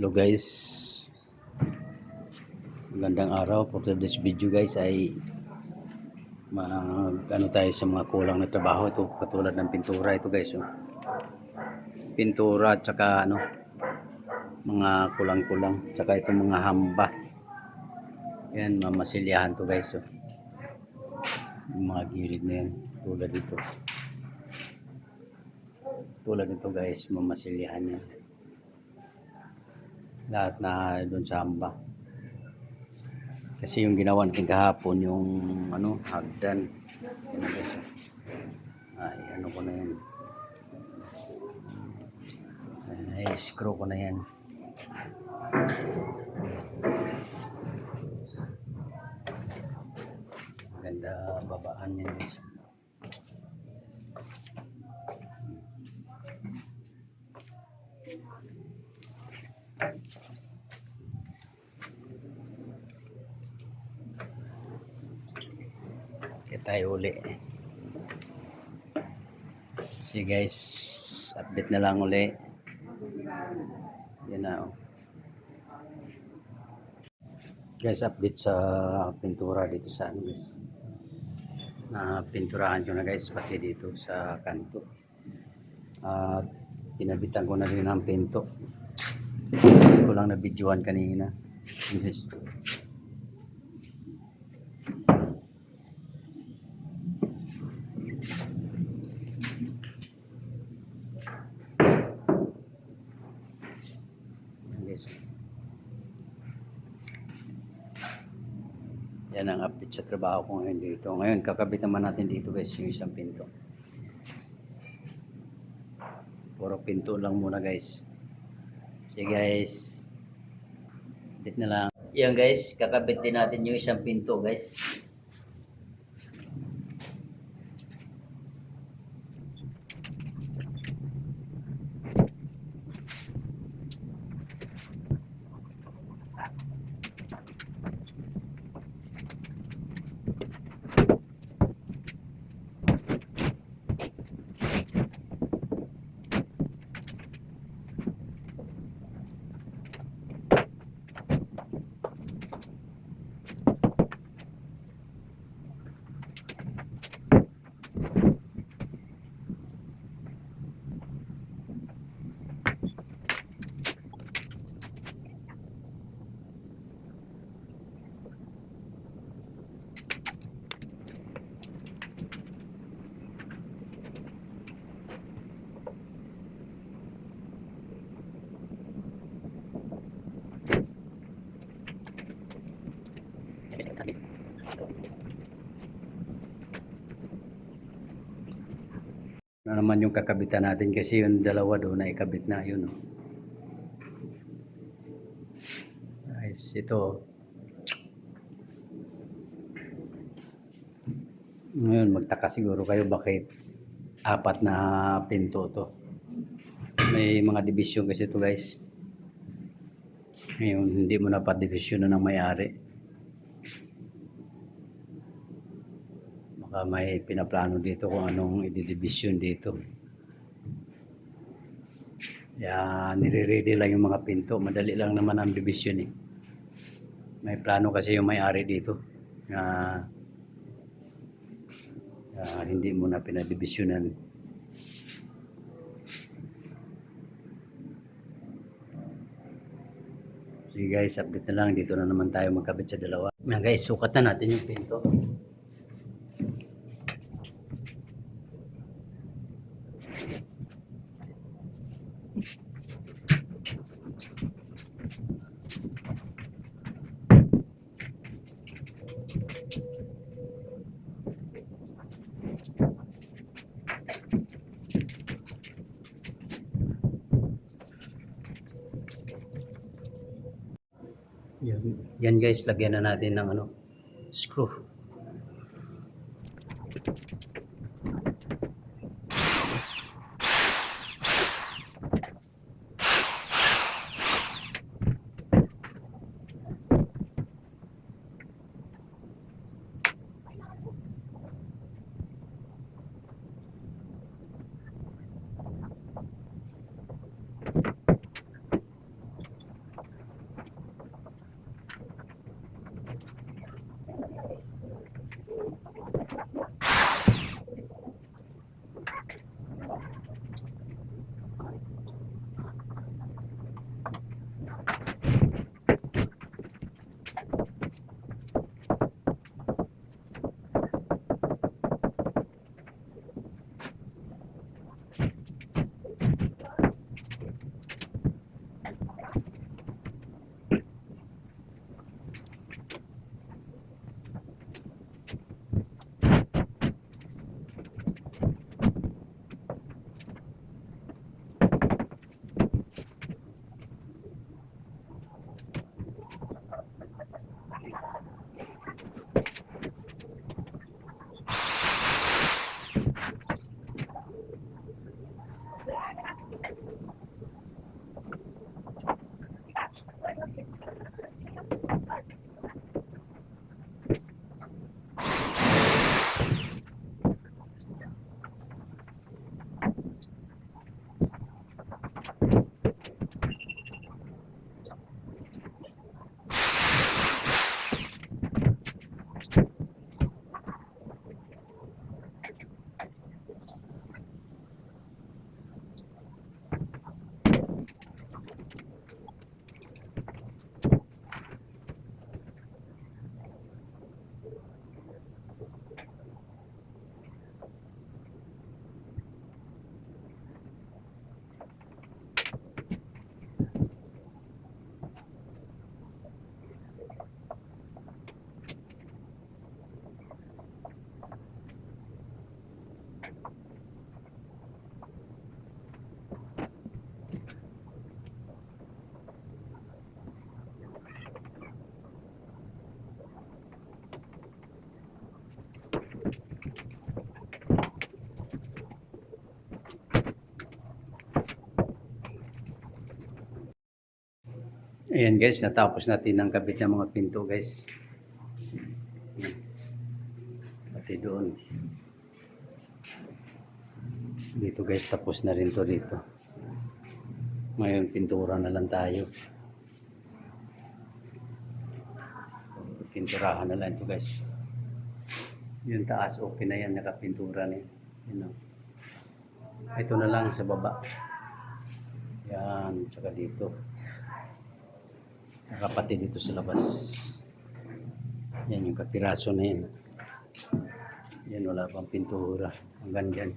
Hello guys. Magandang araw for today's video guys ay mag ano tayo sa mga kulang na trabaho ito katulad ng pintura ito guys oh. Pintura at saka ano mga kulang-kulang tsaka itong mga hamba. Yan mamasilyahan to guys oh. Yung mga gilid na yan tulad dito. Tulad nito guys mamasilyahan yan lahat na doon sa hamba. Kasi yung ginawa natin kahapon, yung ano, hagdan. Yan. Ay, ano ko na yan. Ay, screw ko na yan. Ganda babaan yan guys. Kaya tayo uli. See guys, update na lang uli. Yan na oh. Guys, update sa pintura dito sa ano guys. Na pinturahan ko na guys pati dito sa kanto. At pinabitan ko na rin ang pinto. Hindi ko lang na videohan kanina. Guys. Yan, guys. Yan ang update sa trabaho ko ngayon dito. Ngayon, kakabit naman natin dito guys yung isang pinto. Puro pinto lang muna guys. Sige guys. Update na lang. Yan guys, kakabit din natin yung isang pinto guys. Na naman yung kakabitan natin kasi yung dalawa doon na ikabit na yun. Oh. Guys, ito. Ngayon, magtaka siguro kayo bakit apat na pinto to. May mga division kasi ito guys. Ngayon, hindi mo na pa division na ng may-ari. Baka may pinaplano dito kung anong i-division dito. Kaya nire-ready lang yung mga pinto. Madali lang naman ang division eh. May plano kasi yung may-ari dito. Na ah, hindi mo na pinadivisionan. Sige guys, update na lang. Dito na naman tayo magkabit sa dalawa. Yan guys, sukat na natin yung pinto. Yan, guys, lagyan na natin ng ano, screw. Ayan guys, natapos natin ang kabit ng mga pinto guys. Pati doon. Dito guys, tapos na rin to dito. Ngayon, pintura na lang tayo. Pinturahan na lang ito guys. Yung taas, okay na yan. Nakapintura na yan. Yun, oh. Ito na lang sa baba. Yan, tsaka dito. Nakapati dito sa labas. Yan yung kapiraso na yan. Yan, wala pang pintura. Hanggang dyan.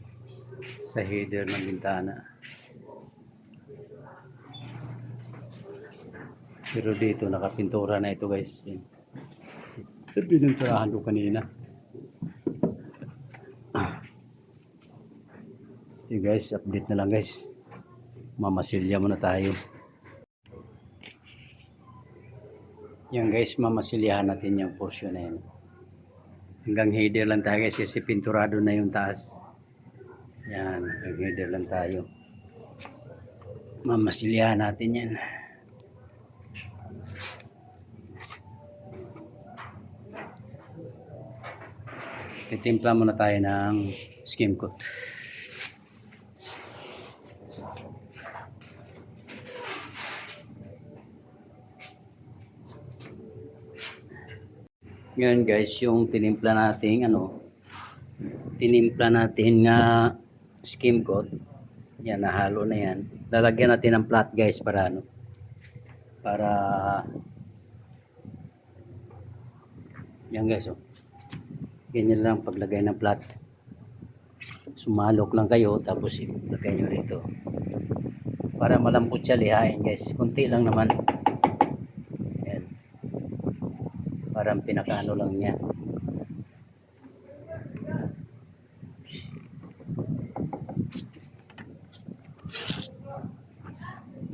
Sa header ng bintana. Pero dito, nakapintura na ito guys. Yan. Pininturahan ko kanina. So guys, update na lang guys. Mamasilya muna tayo. Yan guys, mamasilyahan natin yung portion na yan. Hanggang header lang tayo guys, kasi pinturado na yung taas. Yan, hanggang header lang tayo. Mamasilyahan natin yan. Titimpla muna tayo ng skim coat. Ngayon guys, yung tinimpla natin ano, tinimpla natin nga skim coat. Yan, nahalo na yan. Lalagyan natin ng flat guys para ano, para yan guys oh. Ganyan lang paglagay ng flat. Sumalok lang kayo tapos ilagay nyo rito. Para malambot siya lihain guys. Kunti lang naman. Yan. Parang pinakaano lang niya.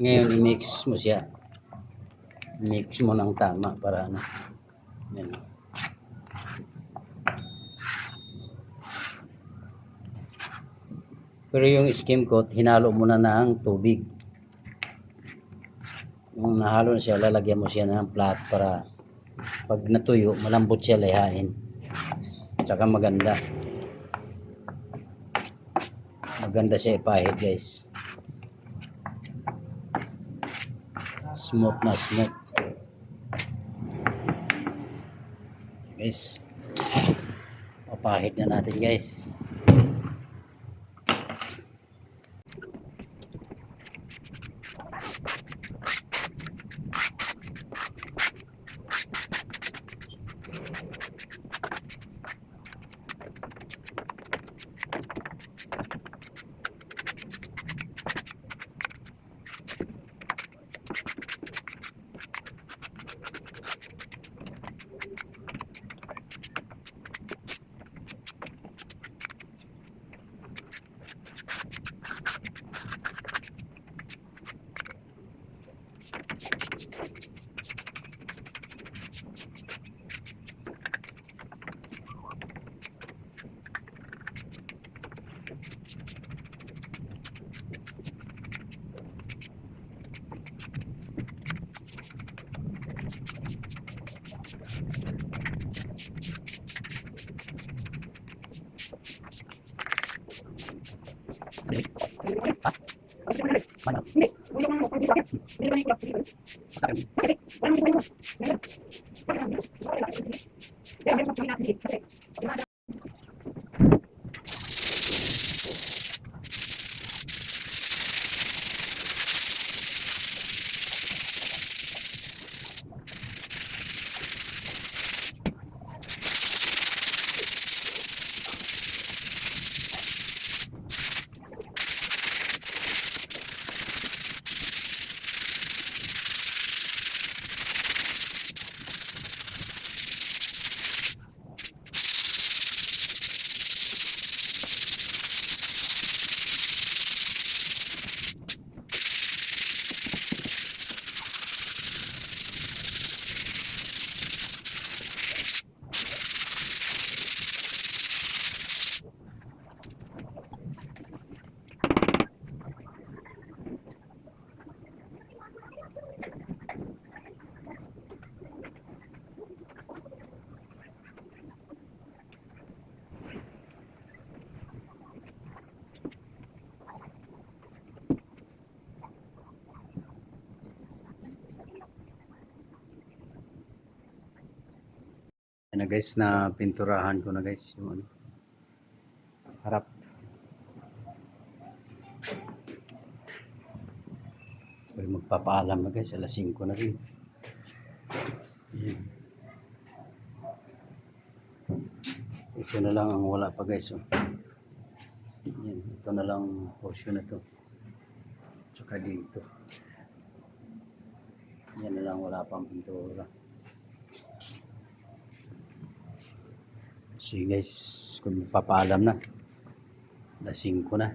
Ngayon i-mix mo siya. Mix mo ng tama para ano. Yan. Pero yung skim coat, hinalo mo na ng tubig. Yung nahalo na siya, lalagyan mo siya ng flat para pag natuyo, malambot siya lihain. Tsaka maganda. Maganda siya ipahid guys. Smooth na smooth. Guys. Papahid na natin guys. Hindi. Ulo mo, hindi bakit? Hindi ba yung kulak? Hindi ba yung kulak? Na guys, na pinturahan ko na guys. Yung ano, harap. So, magpapaalam na guys, alas 5 na rin. Yan. Ito na lang ang wala pa guys. Oh. Yan, ito na lang portion na to. Tsaka dito. Yan na lang wala pang pintura. So guys, kung papaalam na. Alas 5 na.